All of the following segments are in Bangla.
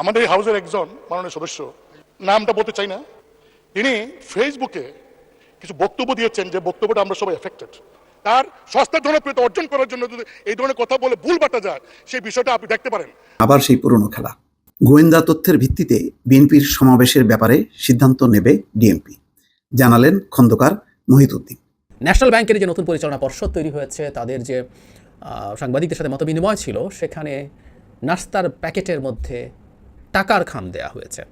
আমাদের এই হাউসের একজন মাননীয় সদস্য নামটা বলতে চাই না তিনি ফেসবুকে কিছু বক্তব্য দিয়েছেন যে বক্তব্যটা আমরা সবাই এফেক্টেড তার সস্তা জনপ্রিয়তা অর্জন করার জন্য যদি এই ধরনের কথা বলে ভুল বাটা যায় সেই বিষয়টা আপনি দেখতে পারেন। আবার সেই পুরনো খেলা। গোয়েন্দা তথ্যের ভিত্তিতে বিএনপির সমাবেশের ব্যাপারে সিদ্ধান্ত নেবে ডিএমপি। জানালেন খন্দকার মহিতুদ্দিন ন্যাশনাল ব্যাংকের যে নতুন পরিচালনা পর্ষদ তৈরি হয়েছে তাদের যে সাংবাদিকদের সাথে মতবিনিময় ছিল সেখানে নাস্তার প্যাকেটের মধ্যে টাকার খাম দেয়া হয়েছে।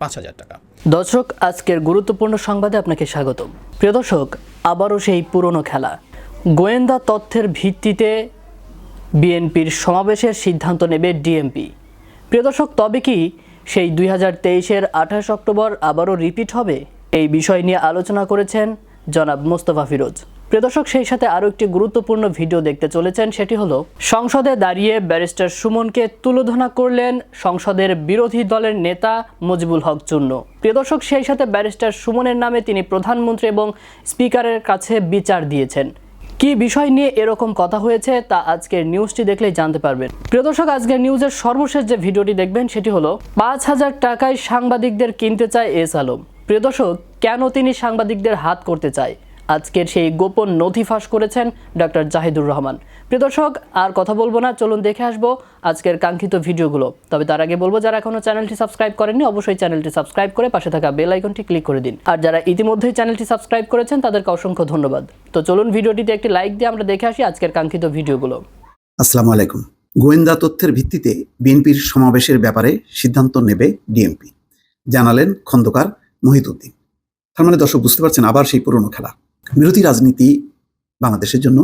পাঁচ হাজার টাকা। দর্শক, আজকের গুরুত্বপূর্ণ সংবাদে আপনাকে স্বাগতম। প্রিয় দর্শক, আবারও সেই পুরনো খেলা। গোয়েন্দা তথ্যের ভিত্তিতে বিএনপির সমাবেশের সিদ্ধান্ত নেবে ডিএমপি। প্রিয় দর্শক, তবে কি সেই দুই হাজার তেইশের আঠাশ অক্টোবর আবারও রিপিট হবে? এই বিষয় নিয়ে আলোচনা করেছেন জনাব মোস্তফা ফিরোজ। প্রিয় দর্শক, সেই সাথে আরও একটি গুরুত্বপূর্ণ ভিডিও দেখতে চলেছেন। সেটি হলো, সংসদে দাঁড়িয়ে ব্যারিস্টার সুমনকে তুলোধনা করলেন সংসদের বিরোধী দলের নেতা মজিবুল হক চূর্ণ। প্রিয় দর্শক, সেই সাথে ব্যারিস্টার সুমনের নামে তিনি প্রধানমন্ত্রী এবং স্পিকারের কাছে বিচার দিয়েছেন। কি বিষয় নিয়ে এরকম কথা হয়েছে তা আজকের নিউজটি দেখলেই জানতে পারবেন। প্রিয় দর্শক, আজকের নিউজের সর্বশেষ যে ভিডিওটি দেখবেন, সেটি হলো, পাঁচ হাজার টাকায় সাংবাদিকদের কিনতে চায় এস আলম। প্রিয় দর্শক, কেন তিনি সাংবাদিকদের হাত করতে চায়? আজকের সেই গোপন নথি ফাঁস করেছেন ডক্টর জাহিদুর রহমান। প্রিয় দর্শক, আর কথা বলব না, চলুন দেখে আসব আজকের কাঙ্ক্ষিত ভিডিওগুলো। তবে তার আগে বলব, যারা এখনও চ্যানেলটি সাবস্ক্রাইব করেননি, অবশ্যই চ্যানেলটি সাবস্ক্রাইব করে পাশে থাকা বেল আইকনটি ক্লিক করে দিন। আর যারা ইতিমধ্যেই চ্যানেলটি সাবস্ক্রাইব করেছেন, তাদেরকে অসংখ্য ধন্যবাদ। তো চলুন ভিডিওটিতে একটি লাইক দিয়ে আমরা দেখে আসি আজকের কাঙ্ক্ষিত ভিডিওগুলো। আসসালামু আলাইকুম। গোয়েন্দা তথ্যের ভিত্তিতে বিএনপির সমাবেশের ব্যাপারে সিদ্ধান্ত নেবে ডিএমপি। জানালেন খন্দকার মহিতুদ্দিন তার মানে দর্শক, বুঝতে পারছেন, আবার সেই পুরনো খেলা। বিরোধী রাজনীতি বাংলাদেশের জন্য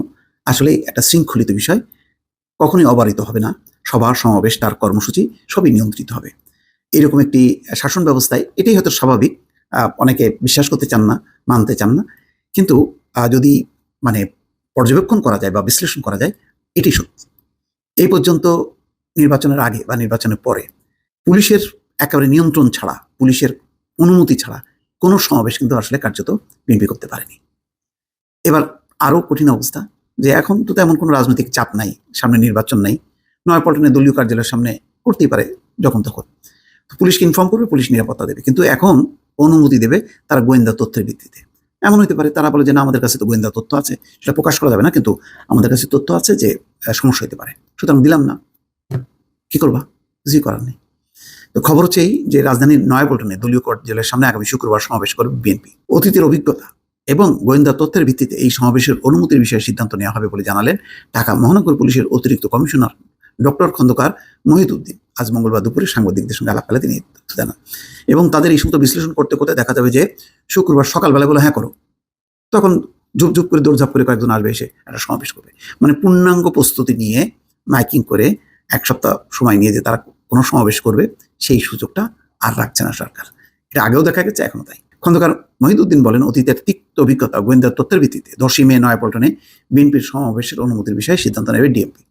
আসলে একটা শৃঙ্খলিত বিষয়। কখনোই অবারিত হবে না। সভা সমাবেশ, তার কর্মসূচি সবই নিয়ন্ত্রিত হবে। এরকম একটি শাসন ব্যবস্থায় এটাই হয়তো স্বাভাবিক। অনেকে বিশ্বাস করতে চান না, মানতে চান না। কিন্তু যদি মানে পর্যবেক্ষণ করা যায় বা বিশ্লেষণ করা যায়, এটি সত্যি। এই পর্যন্ত নির্বাচনের আগে বা নির্বাচনের পরে পুলিশের একেবারে নিয়ন্ত্রণ ছাড়া, পুলিশের অনুমতি ছাড়া কোনো সমাবেশ কিন্তু আসলে কার্যত বিএনপি করতে পারেনি। এবার আরও কঠিন অবস্থা যে এখন তো তেমন কোনো রাজনৈতিক চাপ নাই, সামনে নির্বাচন নাই। নয়াপল্টনে দলীয় কার্যালয়ের সামনে করতেই পারে যখন তখন। পুলিশকে ইনফর্ম করবে, পুলিশ নিরাপত্তা দেবে। কিন্তু এখন অনুমতি দেবে তারা গোয়েন্দা তথ্যের ভিত্তিতে। এমন হতে পারে তারা বলে যে না, আমাদের কাছে তো গোয়েন্দা তথ্য আছে, সেটা প্রকাশ করা যাবে না, কিন্তু আমাদের কাছে তথ্য আছে যে সমস্যা হতে পারে। সুতরাং দিলাম না। কি করবা? কিছুই করার নেই। তো খবর হচ্ছে এই যে রাজধানীর নয়াপল্টনে দলীয় কার্যালয়ের সামনে আগামী শুক্রবার সমাবেশ করবে বিএনপি। অতীতের অভিজ্ঞতা। এবং গোয়েন্দা তথ্যের ভিত্তিতে এই সমাবেশের অনুমতির বিষয়ে সিদ্ধান্ত নেওয়া হবে বলে জানালেন ঢাকা মহানগর পুলিশের অতিরিক্ত কমিশনার ডক্টর খন্দকার মহিদুদ্দিন। আজ মঙ্গলবার দুপুরে সাংবাদিকদের সঙ্গে আলাপকালে তিনি জানান। এবং তাদের এই সমস্ত বিশ্লেষণ করতে করতে দেখা যাবে যে শুক্রবার সকালবেলা বলে হ্যাঁ করো। তখন ঝুপ ঝুপ করে, দৌড়ঝাপ করে কয়েকজন আসবে এসে একটা সমাবেশ করবে। মানে পূর্ণাঙ্গ প্রস্তুতি নিয়ে মাইকিং করে এক সপ্তাহ সময় নিয়ে যে তারা কোনো সমাবেশ করবে, সেই সুযোগটা আর রাখছে না সরকার। এটা আগেও দেখা গেছে, এখনও তাই। খন্দকার মহিদুদ্দিন বলেন, অতীতের তিক্ত অভিজ্ঞতা গোয়েন্দা তথ্যের ভিত্তিতে দশই মে নয়াপল্টনে বিএনপির সমাবেশের অনুমতির বিষয়ে সিদ্ধান্ত নেবে ডিএমপি।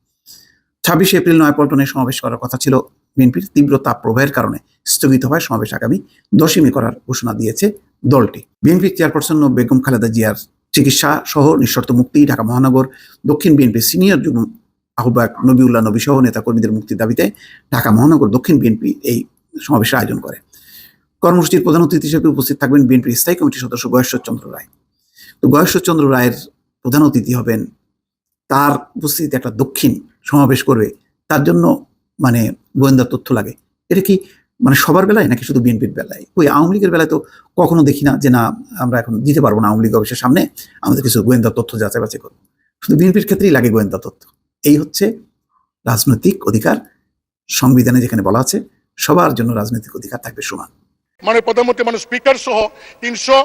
ছাব্বিশে এপ্রিল নয়াপল্টনে সমাবেশ করার কথা ছিল বিএনপির তীব্র তাপ প্রবাহের কারণে। স্থগিত হয় সমাবেশ আগামী দশই মে করার ঘোষণা দিয়েছে দলটি। বিএনপির চেয়ারপারসন বেগম খালেদা জিয়ার চিকিৎসা সহ নিঃশর্ত মুক্তি, ঢাকা মহানগর, দক্ষিণ বিএনপির সিনিয়র যুগ্ম আহ্বায়ক নবিউল্লাহ নবী সহ নেতাকর্মীদের মুক্তির দাবিতে ঢাকা মহানগর, দক্ষিণ বিএনপি এই সমাবেশের আয়োজন করে। কর্মসূচির প্রধান অতিথি হিসেবে উপস্থিত থাকবেন বিএনপির স্থায়ী কমিটির সদস্য গয়েশ্বর চন্দ্র রায়। তো গয়েশ্বর চন্দ্র রায়ের প্রধান অতিথি হবেন, তার উপস্থিতিতে একটা দক্ষিণ সমাবেশ করবে, তার জন্য মানে গোয়েন্দা তথ্য লাগে। এটা কি মানে সবার বেলায় নাকি শুধু বিএনপির বেলায়? ওই আওয়ামী লীগের বেলায় তো কখনো দেখি না যে না, আমরা এখন দিতে পারব না আওয়ামী লীগ অফিসের সামনে, আমাদের কিছু গোয়েন্দা তথ্য যাচাই বাছাই করব। শুধু বিএনপির ক্ষেত্রেই লাগে গোয়েন্দা তথ্য। এই হচ্ছে রাজনৈতিক অধিকার সংবিধানে যেখানে বলা আছে, সবার জন্য রাজনৈতিক অধিকার থাকবে সমান। মানে প্রধানমন্ত্রী মানে স্পিকার সহ তিনশো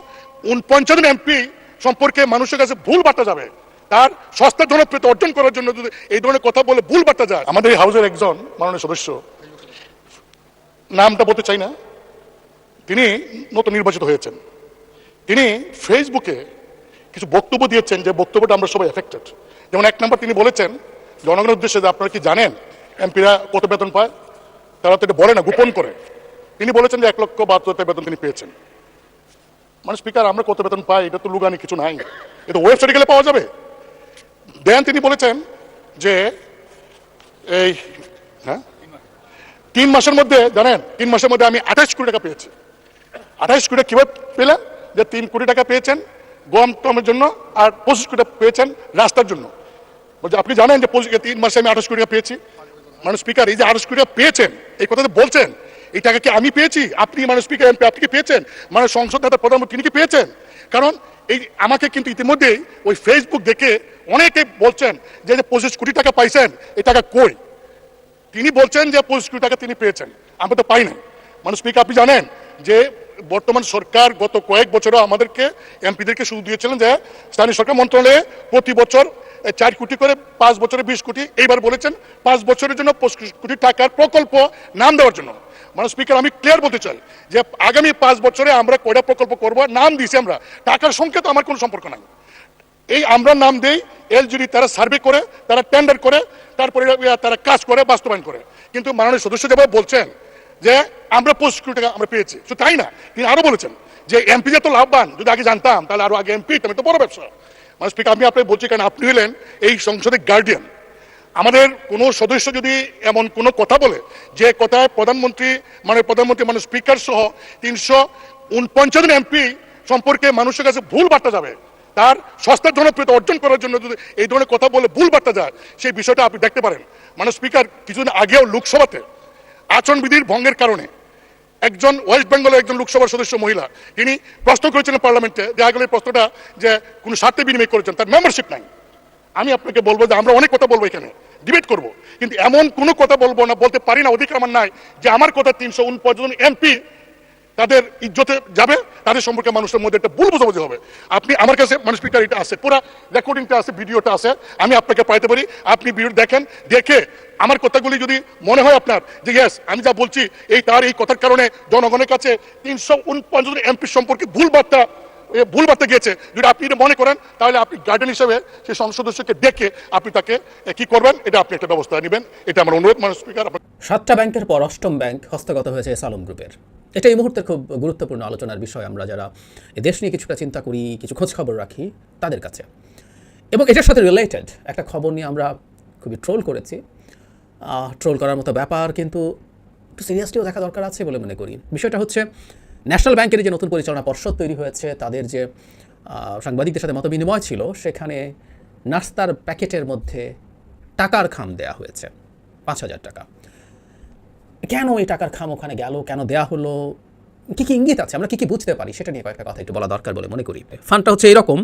উনপঞ্চান্ন এমপি সম্পর্কে মানুষের কাছে ভুল বার্তা যাবে। তার সস্তা জনপ্রিয়তা অর্জন করার জন্য যদি এই ধরনের কথা বলে ভুল বার্তা যায়। আমাদের এই হাউসের একজন মাননীয় সদস্য, নামটা বলতে চাই না, তিনি নতুন নির্বাচিত হয়েছেন। তিনি ফেসবুকে কিছু বক্তব্য দিয়েছেন যে বক্তব্যটা আমরা সবাই এফেক্টেড যেমন এক নম্বর তিনি বলেছেন, জনগণের উদ্দেশ্যে যে আপনারা কি জানেন, এমপিরা কত বেতন পায়? তারা তো এটা বলে না, গোপন করে। তিনি বলেছেন যে এক লক্ষ বাহাত্তর বেতন তিনি পেয়েছেন। মানে স্পিকার আমরা কত বেতন পাই? এটা তো লুগানি, কিছু নাই। এটা ওয়েবসাইটে গেলে পাওয়া যাবে। দেন তিনি বলেছেন যে এই হ্যাঁ? তিন মাসের মধ্যে, জানেন, তিন মাসের মধ্যে আমি আঠাশ কোটি টাকা পেয়েছি। আঠাশ কোটি কীভাবে পেলেন? যে তিন কোটি টাকা পেয়েছেন গম টমের জন্য আর পঁচিশ কোটি পেয়েছেন রাস্তার জন্য। বলছে, আপনি জানেন যে তিন মাসে আমি আঠাশ কোটি টাকা পেয়েছি। মানে স্পিকার এই যে আঠাশ কোটি টাকা পেয়েছেন, এই কথা বলছেন এই টাকা কি আমি পেয়েছি? আপনি মানুষ স্পিকার এমপি আপনি কি পেয়েছেন? মানে সংসদ নেতা, প্রধানমন্ত্রী, তিনি কি পেয়েছেন? কারণ এই আমাকে কিন্তু ইতিমধ্যেই ওই ফেসবুক দেখে অনেকে বলছেন যে যে পঁচিশ কোটি টাকা পাইছেন এই টাকা কই? তিনি বলছেন যে, পঁচিশ কোটি টাকা তিনি পেয়েছেন। আমরা তো পাই নাই। মানুষ স্পিকার আপনি জানেন যে, বর্তমান সরকার গত কয়েক বছরে আমাদেরকে এমপিদেরকে শুরু দিয়েছিলেন যে, স্থানীয় সরকার মন্ত্রণালয়ে প্রতি বছর চার কোটি করে, পাঁচ বছরে বিশ কোটি, এইবার বলেছেন পাঁচ বছরের জন্য পঁচিশ কোটি টাকার প্রকল্প নাম দেওয়ার জন্য। মানে স্পিকার আমি ক্লিয়ার বলতে চাই যে আগামী পাঁচ বছরে আমরা কয়টা প্রকল্প করব, নাম দিয়েছি আমরা। টাকার সঙ্গে তো আমার কোনো সম্পর্ক নাই। এই আমরা নাম দেই, এলজিডি তারা সার্ভে করে, তারা টেন্ডার করে, তারপরে তারা কাজ করে, বাস্তবায়ন করে। কিন্তু মাননীয় সদস্য যেভাবে বলছেন যে আমরা পঁচিশ কোটি টাকা আমরা পেয়েছি শুধু তাই না? তিনি আরও বলেছেন যে এমপি যে তো লাভবান, যদি আগে জানতাম, তাহলে আরও আগে এমপি তো বড় ব্যবসা। মানে স্পিকার আমি আপনাকে বলছি, কারণ আপনি হলেন এই সংসদের গার্ডিয়ান আমাদের কোনো সদস্য যদি এমন কোনো কথা বলে, যে কথায় প্রধানমন্ত্রী মানে প্রধানমন্ত্রী মানে স্পিকার সহ তিনশো উনপঞ্চাশ এমপি সম্পর্কে মানুষের কাছে ভুল বার্তা যাবে, তার সস্তার জনপ্রিয়তা অর্জন করার জন্য যদি এই ধরনের কথা বলে ভুল বার্তা যায়, সেই বিষয়টা আপনি দেখতে পারেন। মানে স্পিকার কিছুদিন আগেও লোকসভাতে আচরণবিধির ভঙ্গের কারণে একজন ওয়েস্ট বেঙ্গলের একজন লোকসভার সদস্য মহিলা, তিনি প্রশ্ন করেছিলেন পার্লামেন্টে দেখা গেল প্রশ্নটা যে কোনো স্বার্থে বিনিময় করেছেন, তার মেম্বারশিপ নাই। আমি আপনাকে বলব যে আমরা অনেক কথা বলব এখানে ডিবেট করব। কিন্তু এমন কোনো কথা বলব না, বলতে পারি না, অধিকার আমার নাই যে আমার কথা তিনশো উনপঞ্চাশ এমপি তাদের ইজ্জতে যাবে, তাদের সম্পর্কে মানুষের মধ্যে একটা ভুল বোঝাবুঝি হবে। আপনি আমার কাছে মানুষ স্পিকার এটা আছে, পুরো রেকর্ডিংটা আছে ভিডিওটা আছে, আমি আপনাকে পাইতে পারি, আপনি ভিডিও দেখেন, দেখে আমার কথাগুলি যদি মনে হয় আপনার, যে ইয়েস আমি যা বলছি, এই তার এই কথার কারণে জনগণের কাছে তিনশো উনপঞ্চাশ এমপি সম্পর্কে ভুল বার্তা ভুল বার্তা গিয়েছে। যদি আপনি এটা মনে করেন, তাহলে আপনি গার্ডেন হিসেবে সেই সদস্যকে ডেকে আপনি তাকে কি করবেন, এটা আপনি একটা ব্যবস্থা নেবেন। এটা আমার অনুরোধ মানুষ স্পিকার সাতটা ব্যাংকের পর অষ্টম ব্যাংক হস্তগত হয়েছে সালম গ্রুপের। এটা এই মুহূর্তে খুব গুরুত্বপূর্ণ আলোচনার বিষয় আমরা যারা দেশ নিয়ে কিছুটা চিন্তা করি, কিছু খোঁজ খবর রাখি, তাদের কাছে। এবং এটার সাথে রিলেটেড একটা খবর নিয়ে আমরা খুবই ট্রোল করেছি। ট্রোল করার মতো ব্যাপার, কিন্তু একটু সিরিয়াসলিও দেখা দরকার আছে বলে মনে করি। বিষয়টা হচ্ছে ন্যাশনাল ব্যাংকের যে নতুন পরিচালনা পর্ষদ তৈরি হয়েছে, তাদের যে সাংবাদিকদের সাথে মতবিনিময় ছিল, সেখানে নাস্তার প্যাকেটের মধ্যে টাকার খাম দেয়া হয়েছে, পাঁচ হাজার টাকা। কেন এই টাকার খাম ওখানে গেল? কেন দেয়া হলো? কি কি ইঙ্গিত আছে? আমরা কি কি বুঝতে পারি? সেটা নিয়ে কয়েকটা কথা একটু বলা দরকার বলে মনে করি। ফান্ডটা হচ্ছে এরকম,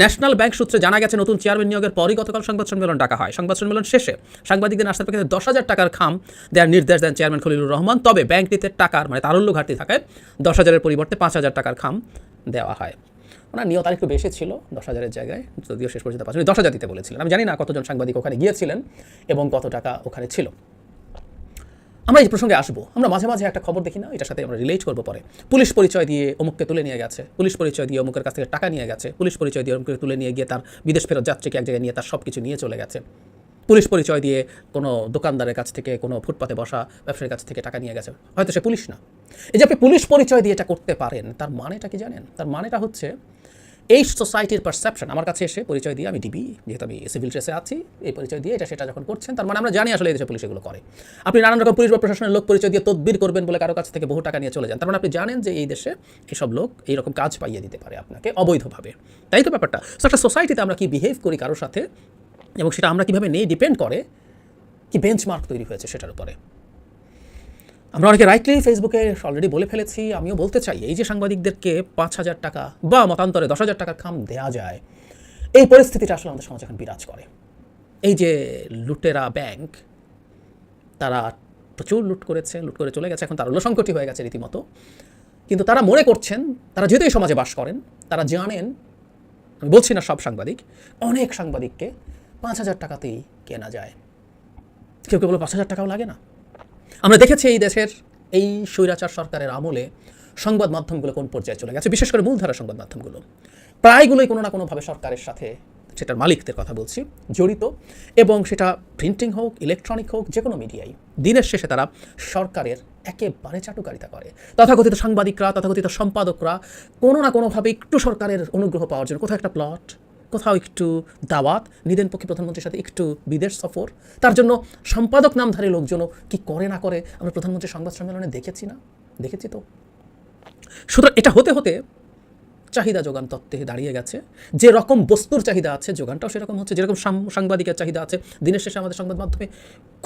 ন্যাশনাল ব্যাংক সূত্রে জানা গেছে নতুন চেয়ারম্যান নিয়োগের পরই গতকাল সংবাদ সম্মেলন ডাকা হয়। সংবাদ সম্মেলন শেষে সাংবাদিকদের নাস্তার প্যাকেটে দশ হাজার টাকার খাম দেওয়ার নির্দেশ দেন চেয়ারম্যান খলিলুর রহমান। তবে ব্যাংকটিতে টাকার মানে তারল্য ঘাটতি থাকায় দশ হাজারের পরিবর্তে পাঁচ হাজার টাকার খাম দেওয়া হয়। ওনার নিয়ত আরেকটু বেশি ছিল দশ হাজারের জায়গায়, যদিও শেষ পর্যন্ত পাঁচ দশ হাজার দিতে বলেছিলেন। আমি জানি না কতজন সাংবাদিক ওখানে গিয়েছিলেন এবং কত টাকা ওখানে ছিল। আমরা এই প্রসঙ্গে আসব। আমরা মাঝে মাঝে একটা খবর দেখি না, এটার সাথে আমরা রিলেট করব পরে। পুলিশ পরিচয় দিয়ে অমুককে তুলে নিয়ে গেছে, পুলিশ পরিচয় দিয়ে অমুকের কাছ থেকে টাকা নিয়ে গেছে, পুলিশ পরিচয় দিয়ে অমুককে তুলে নিয়ে গিয়ে তার বিদেশ ফেরত যাত্রীকে এক জায়গায় নিয়ে তার সব কিছু নিয়ে চলে গেছে। পুলিশ পরিচয় দিয়ে কোনো দোকানদারের কাছ থেকে, কোনো ফুটপাতে বসা ব্যবসায়ীর কাছ থেকে টাকা নিয়ে গেছে। হয়তো সে পুলিশ না। এই যে আপনি পুলিশ পরিচয় দিয়ে এটা করতে পারেন, তার মানেটা কি জানেন? তার মানেটা হচ্ছে এই সোসাইটির পারসেপশন আমার কাছে এসে পরিচয় দিয়ে আমি ডিবি যেহেতু আমি সিভিল ড্রেসে আছি, এই পরিচয় দিয়ে এটা সেটা যখন করছেন, তার মানে আমরা জানি আসলে দেশে পুলিশ এগুলো করে। আপনি নানান রকম পুলিশ বা প্রশাসনের লোক পরিচয় দিয়ে তদবির করবেন বলে কারও কাছ থেকে বহু টাকা নিয়ে চলে যান। তার মানে আপনি জানেন যে এই দেশে এইসব লোক এইরকম কাজ পাইয়ে দিতে পারে আপনাকে অবৈধভাবে। তাই তো ব্যাপারটা? সো একটা সোসাইটিতে আমরা কি বিহেভ করি কারোর সাথে এবং সেটা আমরা কীভাবে নেই ডিপেন্ড করে? কি বেঞ্চমার্ক তৈরি হয়েছে সেটার উপরে? আমরা অনেকে রাইটলি ফেসবুকে অলরেডি বলে ফেলেছি, আমিও বলতে চাই, এই যে সাংবাদিকদেরকে পাঁচ হাজার টাকা বা মতান্তরে দশ হাজার টাকার খাম দেওয়া যায়, এই পরিস্থিতিটা আসলে আমাদের সমাজে এখন বিরাজ করে। এই যে লুটেরা ব্যাংক তারা প্রচুর লুট করেছে, লুট করে চলে গেছে, এখন তার সংকটই হয়ে গেছে রীতিমতো। কিন্তু তারা মনে করছেন, তারা যেহেতু এই সমাজে বাস করেন, তারা জানেন, আমি বলছি না সব সাংবাদিক, অনেক সাংবাদিককে পাঁচ হাজার টাকাতেই কেনা যায়। কেউ কেউ বলে পাঁচ হাজার টাকাও লাগে না। আমরা দেখেছি এই দেশের এই স্বৈরাচার সরকারের আমলে সংবাদ মাধ্যমগুলো কোন পর্যায়ে চলে গেছে? বিশেষ করে মূলধারা সংবাদ মাধ্যমগুলো। প্রায়গুলোই কোনো না কোনোভাবে সরকারের সাথে সেটার মালিকদের কথা বলছি, জড়িত এবং সেটা প্রিন্টিং হোক ইলেকট্রনিক হোক যে কোনো মিডিয়াই দিনের শেষে তারা সরকারের একেবারে চাটুকারিতা করে। তথাকথিত সাংবাদিকরা, তথাকথিত সম্পাদকরা কোনো না কোনোভাবে একটু সরকারের অনুগ্রহ পাওয়ার জন্য কোথাও একটা প্লট কোথাও একটু দাওয়াত, নিদেন পক্ষে প্রধানমন্ত্রীর সাথে একটু বিদেশ সফর। তার জন্য সম্পাদক নামধারী লোকজনও কি করে না করে আমরা প্রধানমন্ত্রীর সংবাদ সম্মেলনে দেখেছি না? দেখেছি তো। সুতরাং এটা হতে হতে চাহিদা যোগান তত্ত্বে দাঁড়িয়ে গেছে। যে রকম বস্তুর চাহিদা আছে, যোগানটাও সেরকম হচ্ছে। যেরকম সাংবাদিকের চাহিদা আছে, দিনের শেষে আমাদের সংবাদ মাধ্যমে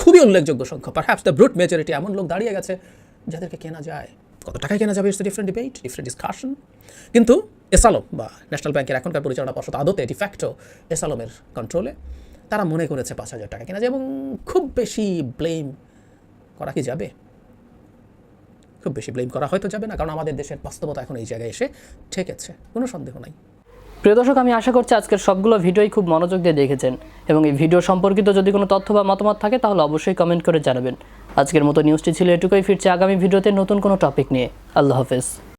খুবই উল্লেখযোগ্য সংখ্যা পারহ্যাপস দ্য ব্রুট মেজরিটি এমন লোক দাঁড়িয়ে গেছে যাদেরকে কেনা যায়। কত টাকায় কেনা যাবে ডিফারেন্ট ডিবেট ডিফারেন্ট ডিসকাশন কিন্তু এসালম বা ন্যাশনাল ব্যাংকের এখনকার পরিচালনা পর্ষদ আদতে ডিফ্যাক্টো এসালমের কন্ট্রোলে তারা মনে করেছে পাঁচ হাজার টাকা কেনা যায় এবং খুব বেশি ব্লেম করা কি যাবে? খুব বেশি ব্লেম করা হয়তো যাবে না, কারণ আমাদের দেশের বাস্তবতা এখন এই জায়গায় এসে ঠেকেছে, কোনো সন্দেহ নাই। প্রিয় দর্শক, আমি আশা করছি আজকের সবগুলো ভিডিওই খুব মনোযোগ দিয়ে দেখেছেন এবং এই ভিডিও সম্পর্কিত যদি কোনো তথ্য বা মতামত থাকে, তাহলে অবশ্যই কমেন্ট করে জানাবেন। আজকের মতো নিউজটি ছিল এটুকুই, ফিরছে আগামী ভিডিওতে নতুন কোনো টপিক নিয়ে। আল্লাহ হাফেজ।